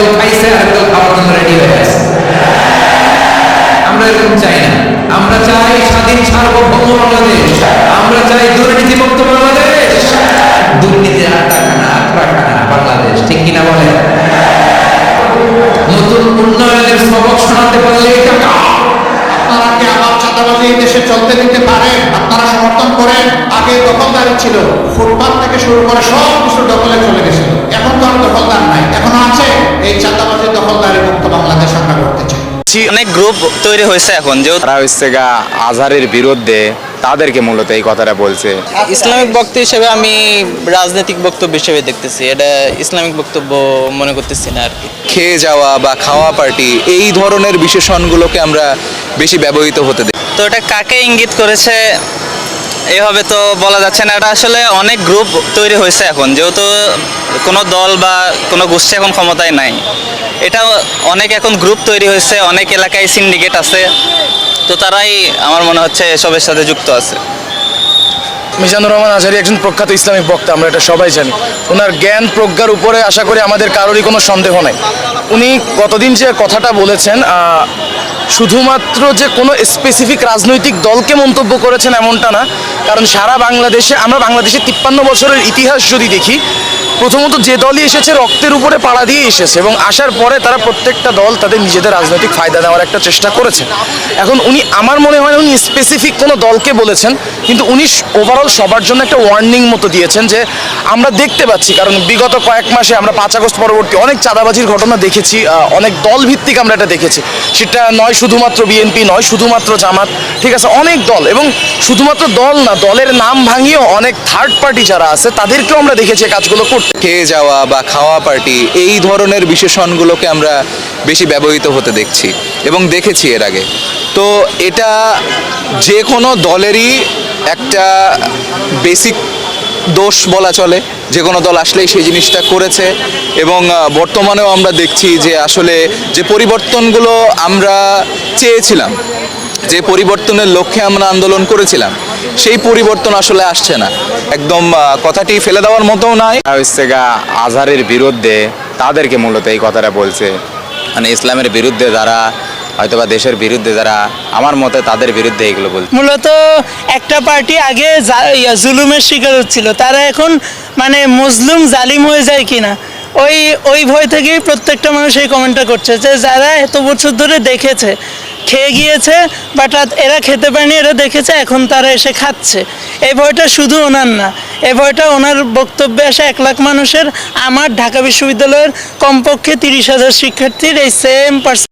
একদল খাইছে আর একদল খাওয়ার জন্য রেডি হয়ে আছে আমরা এরকম চাই না। আমরা চাই স্বাধীন সার্বভৌম বাংলাদেশ। আমরা চাই দুর্নীতিমুক্ত বাংলাদেশ। দুর্নীতির বাংলাদেশ, ঠিক কিনা বলে নতুন উন্নয়নের সবক শোনাতে পারলে আপনারা কি এই দেশে চলতে দিতে পারেন? আপনারা সমর্থন করেন? আগে দখলদারি ছিল। ফুটপাত থেকে শুরু করে সব কিছু দখলে চলে গেছিল এই চাঁদাবাজি দখলদারি মুক্ত বাংলাদেশ আমরা করতে চাই। অনেক গ্রুপ তৈরি হয়েছে এখন যেহেতু তারা হচ্ছে গা আজহারের বিরুদ্ধে তাদেরকে মূলত এই কথাটা বলছে। ইসলামিক বক্তব্য হিসেবে আমি রাজনৈতিক বক্তব্য হিসেবে দেখতেছি এটা ইসলামিক বক্তব্য মনে করতেছি না আর কি। খেয়ে যাওয়া বা খাওয়া পার্টি এই ধরনের বিশেষণগুলোকে আমরা বেশি ব্যবহৃত হতে দেখি। তো এটা কাকে ইঙ্গিত করেছে? এভাবে তো বলা যাচ্ছে না, এটা আসলে অনেক গ্রুপ তৈরি হয়েছে এখন, যেহেতু কোনো দল বা কোনো গোষ্ঠী এখন ক্ষমতায় নাই। এটা অনেক এখন গ্রুপ তৈরি হয়েছে, অনেক এলাকায় সিন্ডিকেট আছে, তো তারাই আমার মনে হচ্ছে এসবের সাথে যুক্ত আছে। মিজানুর রহমান আজহারি একজন প্রখ্যাত ইসলামিক বক্তা, আমরা এটা সবাই জানি। ওনার জ্ঞান প্রজ্ঞার উপরে আশা করি আমাদের কারোরই কোনো সন্দেহ নাই। উনি কতদিন যে কথাটা বলেছেন শুধুমাত্র যে কোনো স্পেসিফিক রাজনৈতিক দলকে মন্তব্য করেছেন এমনটা না, কারণ সারা বাংলাদেশে, আমরা বাংলাদেশে তিপ্পান্ন বছরের ইতিহাস যদি দেখি প্রথমত যে দলই এসেছে রক্তের উপরে পাড়া দিয়ে এসেছে এবং আসার পরে তারা প্রত্যেকটা দল তাদের নিজেদের রাজনৈতিক ফায়দা নেওয়ার একটা চেষ্টা করেছে। এখন উনি, আমার মনে হয় উনি স্পেসিফিক কোনো দলকে বলেছেন, কিন্তু উনি ওভারঅল সবার জন্য একটা ওয়ার্নিং মতো দিয়েছেন যে আমরা দেখতে পাচ্ছি, কারণ বিগত কয়েক মাসে আমরা পাঁচ আগস্ট পরবর্তী অনেক চাঁদাবাজির ঘটনা দেখেছি অনেক দল ভিত্তিক আমরা এটা দেখেছি। সেটা নয় শুধুমাত্র বিএনপি নয় শুধুমাত্র জামাত, ঠিক আছে, অনেক দল এবং শুধুমাত্র দল না, দলের নাম ভাঙিয়েও অনেক থার্ড পার্টি যারা আছে, তাদেরকেও আমরা দেখেছি কাজগুলো করতে। খেয়ে যাওয়া বা খাওয়া পার্টি এই ধরনের বিশেষণগুলোকে আমরা বেশি ব্যবহৃত হতে দেখছি এবং দেখেছি এর আগে। তো এটা যে কোনো দলেরই একটা বেসিক দোষ বলা চলে। যে কোনো দল আসলেই সেই জিনিসটা করেছে এবং বর্তমানেও আমরা দেখছি যে আসলে যে পরিবর্তনগুলো আমরা চেয়েছিলাম যে পরিবর্তনের লক্ষ্যে আমরা আন্দোলন করেছিলাম সেই পরিবর্তন আসলে আসছে না। একদম কথাটি ফেলে দেওয়ার মতোও নয় তারা হচ্ছে গা আজহারের বিরুদ্ধে তাদেরকে মূলত এই কথাটা বলছে। মানে ইসলামের বিরুদ্ধে যারা হয়তোবা দেশের বিরুদ্ধে যারা আমার মতে তাদের বিরুদ্ধে এগুলো বলছে। মূলত একটা পার্টি আগে জুলুমের শিকার হচ্ছিল। তারা এখন মানে মুসলিম জালিম হয়ে যায় কিনা ওই ওই ভয় থেকেই প্রত্যেকটা মানুষ এই কমেন্টটা করছে যে যারা এত বছর ধরে দেখেছে খেয়ে গিয়েছে বাট এরা খেতে পারেনি, এরা দেখেছে এখন তারা এসে খাচ্ছে। এই ভয়টা শুধু ওনার না, এই ভয়টা ওনার বক্তব্যে আসে এক লাখ মানুষের, আমার ঢাকা বিশ্ববিদ্যালয়ের কমপক্ষে তিরিশ হাজার শিক্ষার্থীর এই সেম